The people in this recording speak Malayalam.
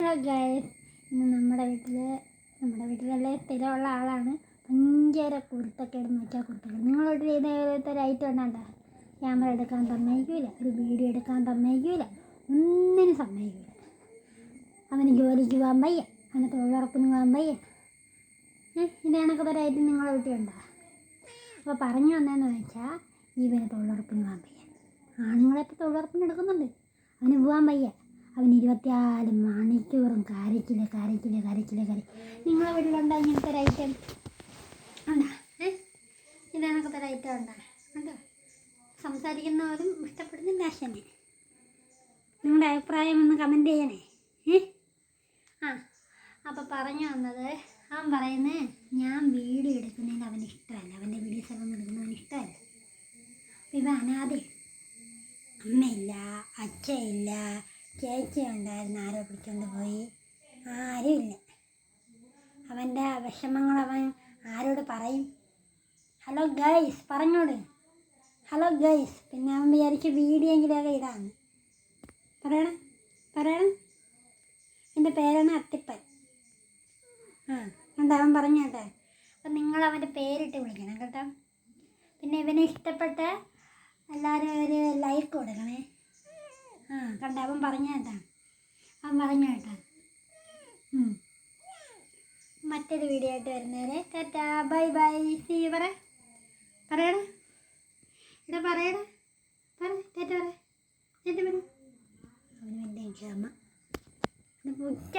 നമ്മുടെ വീട്ടിൽ നമ്മുടെ വീട്ടിലെ സ്ഥിരമുള്ള ആളാണ്. ഭയങ്കര കുരുത്തൊക്കെയാണ് നോക്കിയാൽ കുരുത്തക്കേട് നിങ്ങളോട് ഇതേപോലത്തെ ഒരു ഐറ്റം ഉണ്ടാണ്ട ക്യാമറ എടുക്കാൻ സമ്മതിക്കില്ല ഒരു വീഡിയോ എടുക്കാൻ സമ്മതിക്കില്ല ഒന്നിനും സമ്മതിക്കില്ല അവന് ജോലിക്ക് പോകാൻ വയ്യ. അവന് തൊഴിലുറപ്പിന് പോകാൻ വയ്യ. ഇതേണൊക്കെ ഇത് ഒരു ഐറ്റം നിങ്ങളെ വീട്ടിലുണ്ടോ അപ്പോൾ പറഞ്ഞു വന്നതെന്ന് വെച്ചാൽ ഇവന് തൊഴിലുറപ്പിന് പോകാൻ വയ്യ. ആണുങ്ങളൊക്കെ തൊഴിലുറപ്പിന് എടുക്കുന്നുണ്ട്. അവന് പോകാൻ വയ്യ. അവൻ ഇരുപത്തിനാല് മണിക്കൂറും കരയ്ക്കില്ല കരയ്ക്കില്ല കരയ്ക്കില്ല കര നിങ്ങളെ വീട്ടിലുണ്ടോ ഇങ്ങനത്തെ ഒരു ഐറ്റം ഉണ്ടാ? ഏ? ഇതാണൊക്കെ ഒരു ഐറ്റം ഉണ്ടാ? ഉണ്ടോ? സംസാരിക്കുന്നവരും ഇഷ്ടപ്പെടുന്ന ആശനെ നിങ്ങളുടെ അഭിപ്രായം ഒന്ന് കമന്റ് ചെയ്യണേ. ഏ? ആ അപ്പോൾ പറഞ്ഞു വന്നത് അവൻ പറയുന്നത് ഞാൻ വീഡിയോ എടുക്കുന്നതിന് അവന് ഇഷ്ടമല്ല. അവന്റെ വീഡിയോസ് സ്ഥലം എടുക്കുന്നവന് ഇഷ്ടമല്ല. ഇവ അനാഥ അമ്മയില്ല അച്ഛയില്ല ചേച്ചി ഉണ്ടായിരുന്നു ആരോ പിടിച്ചുകൊണ്ട് പോയി. ആരുമില്ല. അവന്റെ വിഷമങ്ങൾ അവൻ ആരോട് പറയും? ഹലോ ഗൈസ് പറഞ്ഞോട്. ഹലോ ഗൈസ് പിന്നെ അവൻ വിചാരിച്ച് വീഡിയോ എങ്കിലുമൊക്കെ ഇടാന്ന്. പറയണം പറയണം. എന്റെ പേരാണ് അത്തിപ്പൻ. ആ എന്താ അവൻ പറഞ്ഞു അപ്പം നിങ്ങൾ അവന്റെ പേരിട്ട് വിളിക്കണം കേട്ടോ. പിന്നെ ഇവനെ ഇഷ്ടപ്പെട്ട എല്ലാവരും ഒരു ലൈക്ക് കൊടുക്കണേ. ആ കണ്ട അവൻ പറഞ്ഞ കേട്ടാ അവൻ പറഞ്ഞു കേട്ടാ. മറ്റൊരു വീഡിയോ ആയിട്ട് വരുന്നവരെ ടാറ്റാ ബൈ ബൈ സി പറ. പറയണ ഇവിടെ പറയണ പറ ടാറ്റ പറ. ടാറ്റ പറ. അവന് അമ്മ ക്ഷമ പുറ്റ